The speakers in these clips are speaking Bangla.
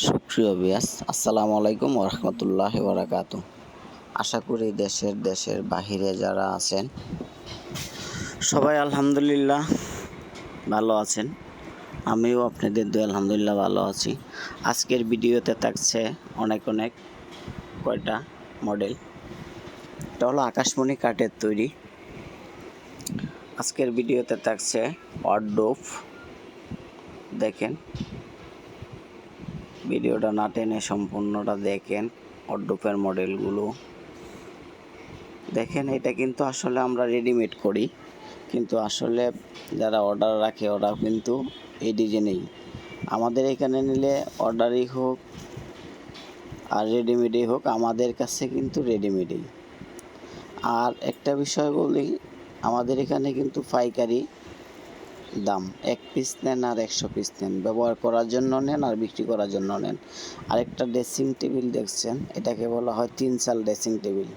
সুপ্রিয় বিয়াস আসসালামু আলাইকুম ওরহমতুল্লাহ বারাকাতু আশা করি দেশের দেশের বাহিরে যারা আছেন, সবাই আলহামদুলিল্লাহ ভালো আছেন। আমিও আপনাদের দু আলহামদুলিল্লাহ ভালো আছি। আজকের ভিডিওতে থাকছে অনেক অনেক কয়টা মডেল। এটা হলো আকাশমণি কাঠের তৈরি। আজকের ভিডিওতে থাকছে অডোফ দেখেন ভিডিওটা না টেনে সম্পূর্ণটা দেখেন অড্ডোপের মডেলগুলো। দেখেন, এটা কিন্তু আসলে আমরা রেডিমেড করি। কিন্তু আসলে যারা অর্ডার রাখে, ওরা কিন্তু এই ডিজাইনেই। আমাদের এখানে নিলে অর্ডারই হোক আর রেডিমেডই হোক, আমাদের কাছে কিন্তু রেডিমেডই আর একটা বিষয় বলি, আমাদের এখানে কিন্তু পাইকারি দাম। এক পিস নেন আর একশো পিস নেন। ব্যবহার করার জন্য নেন আর বিক্রি করার জন্য নেন। আরেকটা ড্রেসিং টেবিল দেখছেন। এটাকে বলা হয় তিন চাল ড্রেসিং টেবিল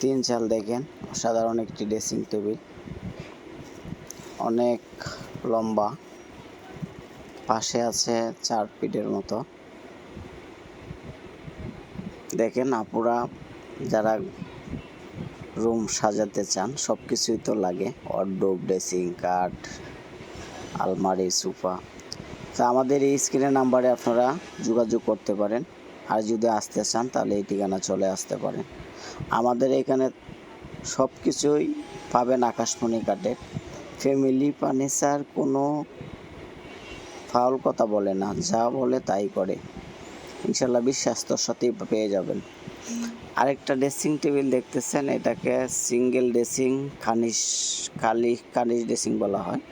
তিন চাল দেখেন সাধারণ একটি ড্রেসিং টেবিল অনেক লম্বা। পাশে আছে চার ফিটের মতো। দেখেন আপুরা যারা রুম সাজাতে চান সব কিছুই তো লাগে। অর্ডোব ড্রেসিং কাঠ আলমারি, সোফা। তা আমাদের এই স্ক্রিনের নাম্বারে আপনারা যোগাযোগ করতে পারেন। আর যদি আসতে চান, তাহলে এই ঠিকানা চলে আসতে পারেন। আমাদের এখানে সব কিছুই পাবেন আকাশমণি কাঠের। ফ্যামিলি ফার্নিচার কোনো ফাউল কথা বলে না, যা বলে তাই করে। ইনশাল্লাহ বিশ্বাস্তর সাথেই পেয়ে যাবেন। আরেকটা ড্রেসিং টেবিল দেখতেছেন, এটাকে সিঙ্গেল ড্রেসিং খানিশ কালি কানিশ ড্রেসিং বলা হয়।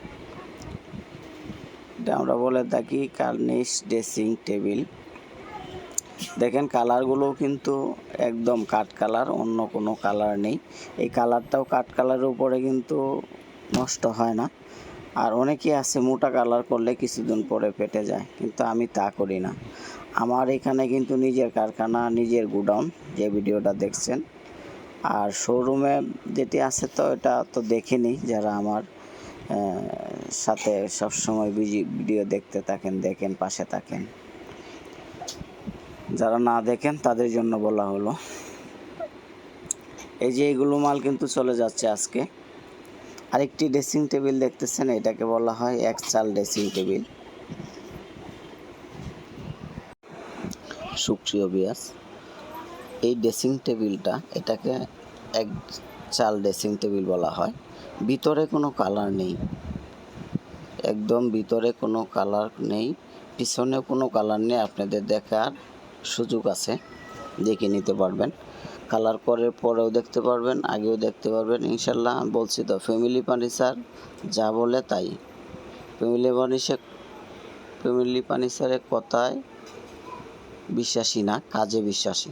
এটা আমরা বলে থাকি কার্নিশ ড্রেসিং টেবিল দেখেন কালারগুলো কিন্তু একদম কাঠ কালার, অন্য কোনো কালার নেই। এই কালারটাও কাঠ কালারের উপরে কিন্তু নষ্ট হয় না। আর অনেকেই আছে মোটা কালার করলে কিছুদিন পরে ফেটে যায়, কিন্তু আমি তা করি না। আমার এখানে কিন্তু নিজের কারখানা, নিজের গুডাউন যে ভিডিওটা দেখছেন। আর শোরুমে যেটি আছে তো এটা তো দেখিনি, যারা আমার সাথে সবসময় বিজি ভিডিও দেখতে থাকেন, দেখেন, পাশে থাকেন। যারা না দেখেন, তাদের জন্য বলা হলো। এই যে এইগুলো মাল কিন্তু চলে যাচ্ছে আজকে। আরেকটি ড্রেসিং টেবিল দেখতেছেন, এটাকে বলা হয় এক চাল ড্রেসিং টেবিল সুপ্রিয় বিয়াস এই ড্রেসিং টেবিলটা এটাকে এক চাল ড্রেসিং টেবিল বলা হয়। ভিতরে কোনো কালার নেই। একদম ভিতরে কোনো কালার নেই। পিছনে কোনো কালার নেই। আপনাদের দেখার সুযোগ আছে। দেখে নিতে পারবেন। কালার করার পরেও দেখতে পারবেন, আগেও দেখতে পারবেন। ইনশাল্লাহ বলছি তো ফ্যামিলি ফার্নিচার যা বলে তাই। ফ্যামিলি ফার্নিচার ফ্যামিলি ফার্নিচারের কথায় বিশ্বাসী না কাজে বিশ্বাসী।